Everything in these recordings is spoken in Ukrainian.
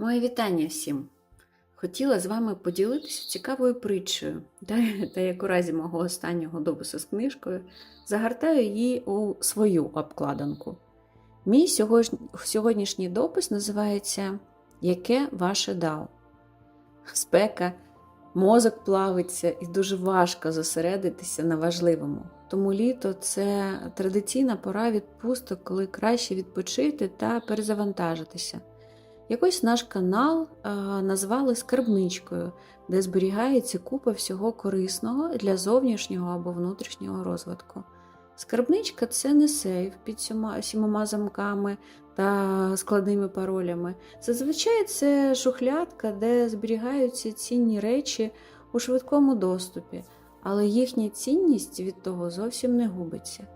Моє вітання всім! Хотіла з вами поділитися цікавою притчею, та, як у разі мого останнього допису з книжкою, загортаю її у свою обкладинку. Мій сьогоднішній допис називається Яке ваше дао? Спека, мозок плавиться і дуже важко зосередитися на важливому. Тому літо це традиційна пора відпусток, коли краще відпочити та перезавантажитися. Якось наш канал а, назвали скарбничкою, де зберігається купа всього корисного для зовнішнього або внутрішнього розвитку. Скарбничка це не сейф під сімома замками та складними паролями. Зазвичай це шухлядка, де зберігаються цінні речі у швидкому доступі, але їхня цінність від того зовсім не губиться.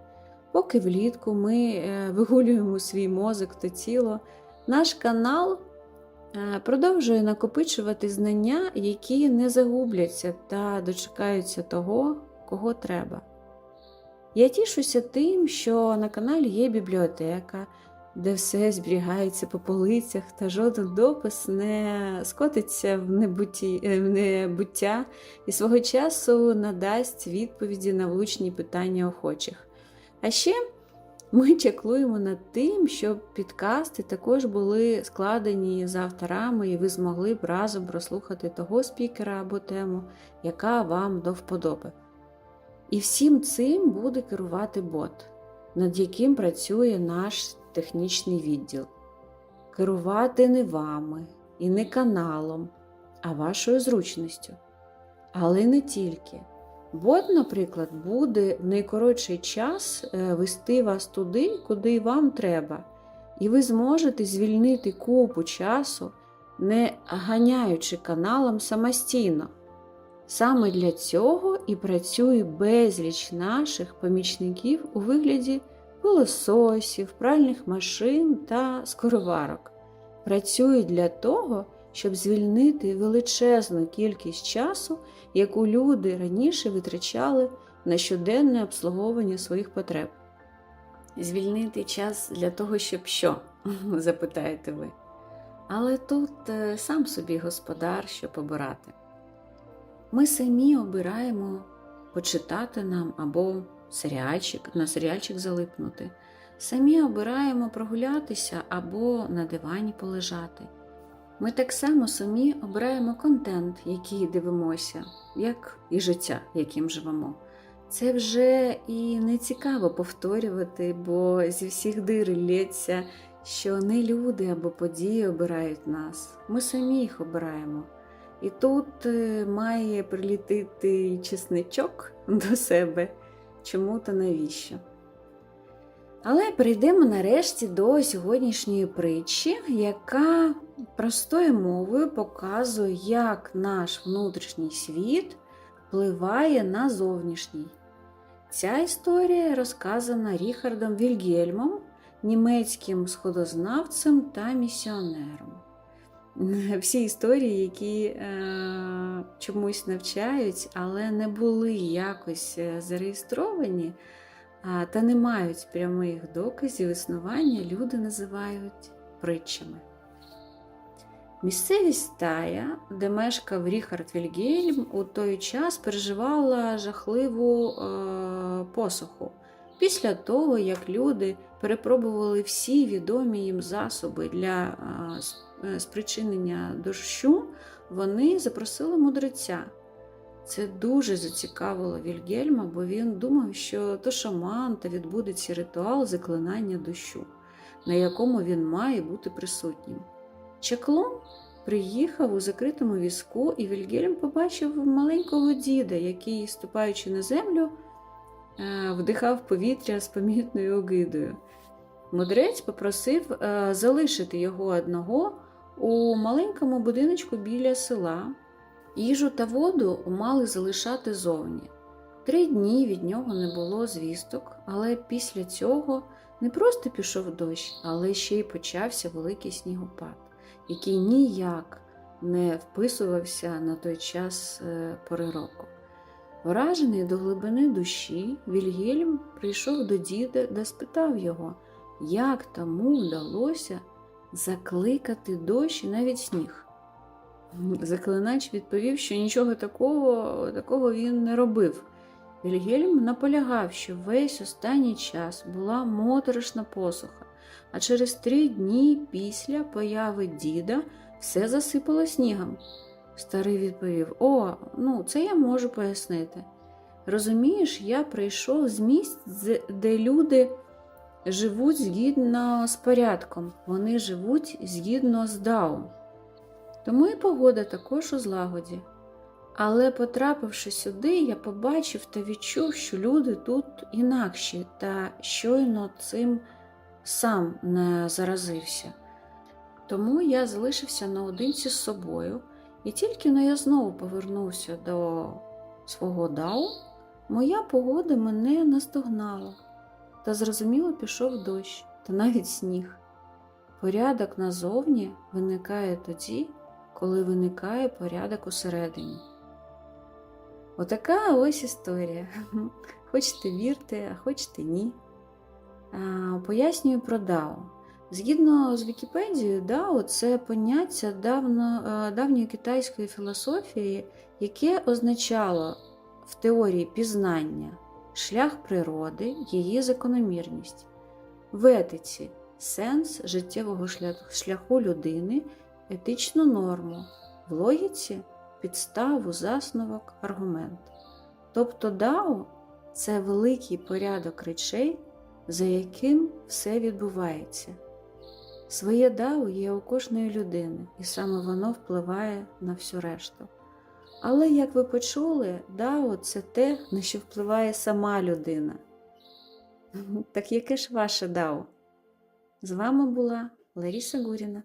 Поки влітку ми е, вигулюємо свій мозок та тіло, наш канал е, продовжує накопичувати знання, які не загубляться та дочекаються того, кого треба. Я тішуся тим, що на каналі є бібліотека, де все зберігається по полицях та жоден допис не скотиться в, небуті, е, в небуття і свого часу надасть відповіді на влучні питання охочих. А ще ми чеклуємо над тим, щоб підкасти також були складені за авторами, і ви змогли б разом прослухати того спікера або тему, яка вам до вподоби. І всім цим буде керувати бот, над яким працює наш технічний відділ. Керувати не вами і не каналом, а вашою зручністю. Але не тільки. Бот, наприклад, буде в найкоротший час е, вести вас туди, куди вам треба, і ви зможете звільнити купу часу, не ганяючи каналом самостійно. Саме для цього і працює безліч наших помічників у вигляді пилососів, пральних машин та скороварок. Працюють для того, щоб звільнити величезну кількість часу, яку люди раніше витрачали на щоденне обслуговування своїх потреб. Звільнити час для того, щоб що? запитаєте ви. Але тут е, сам собі господар, щоб обирати. Ми самі обираємо почитати нам або серіальчик, на серіальчик залипнути. Самі обираємо прогулятися або на дивані полежати. Ми так само самі обираємо контент, який дивимося, як і життя, яким живемо. Це вже і не цікаво повторювати, бо зі всіх дир лється, що не люди або події обирають нас. Ми самі їх обираємо. І тут е, має прилітити чесничок до себе. Чому та навіщо? Але перейдемо нарешті до сьогоднішньої притчі, яка простою мовою показує, як наш внутрішній світ впливає на зовнішній. Ця історія розказана Ріхардом Вільгельмом, німецьким сходознавцем та місіонером. Всі історії, які е, чомусь навчають, але не були якось е, зареєстровані та не мають прямих доказів існування, люди називають притчами. Місцевість Тая, де мешкав Ріхард Вільгельм, у той час переживала жахливу е, посуху. Після того, як люди перепробували всі відомі їм засоби для е, е, спричинення дощу, вони запросили мудреця. Це дуже зацікавило Вільгельма, бо він думав, що то шаман та відбудеться ритуал заклинання дощу, на якому він має бути присутнім. Чаклун приїхав у закритому візку, і Вільгельм побачив маленького діда, який, ступаючи на землю, е, вдихав повітря з помітною огидою. Мудрець попросив е, залишити його одного у маленькому будиночку біля села. Їжу та воду мали залишати зовні. Три дні від нього не було звісток, але після цього не просто пішов дощ, але ще й почався великий снігопад, який ніяк не вписувався на той час е, пори року. Вражений до глибини душі, Вільгельм прийшов до діда та спитав його, як тому вдалося закликати дощ і навіть сніг. Заклинач відповів, що нічого такого, такого він не робив. Вільгельм наполягав, що весь останній час була моторошна посуха, а через три дні після появи діда все засипало снігом. Старий відповів: О, ну це я можу пояснити. Розумієш, я прийшов з місць, де люди живуть згідно з порядком, вони живуть згідно з Дао. Тому і погода також у злагоді. Але, потрапивши сюди, я побачив та відчув, що люди тут інакші, та щойно цим сам не заразився. Тому я залишився наодинці з собою, і тільки но я знову повернувся до свого дау, моя погода мене наздогнала, та зрозуміло пішов дощ та навіть сніг. Порядок назовні виникає тоді, коли виникає порядок усередині. Отака ось історія. Хочете вірте, а хочете ні. Пояснюю про Дао. Згідно з Вікіпедією, Дао це поняття давно, е, давньої китайської філософії, яке означало в теорії пізнання шлях природи, її закономірність, в етиці сенс життєвого шляху людини, етичну норму, в логіці підставу, засновок, аргумент. Тобто Дао це великий порядок речей, за яким все відбувається. Своє Дао є у кожної людини, і саме воно впливає на всю решту. Але, як ви почули, Дао це те, на що впливає сама людина. Так яке ж ваше Дао? З вами була Ларіса Гуріна.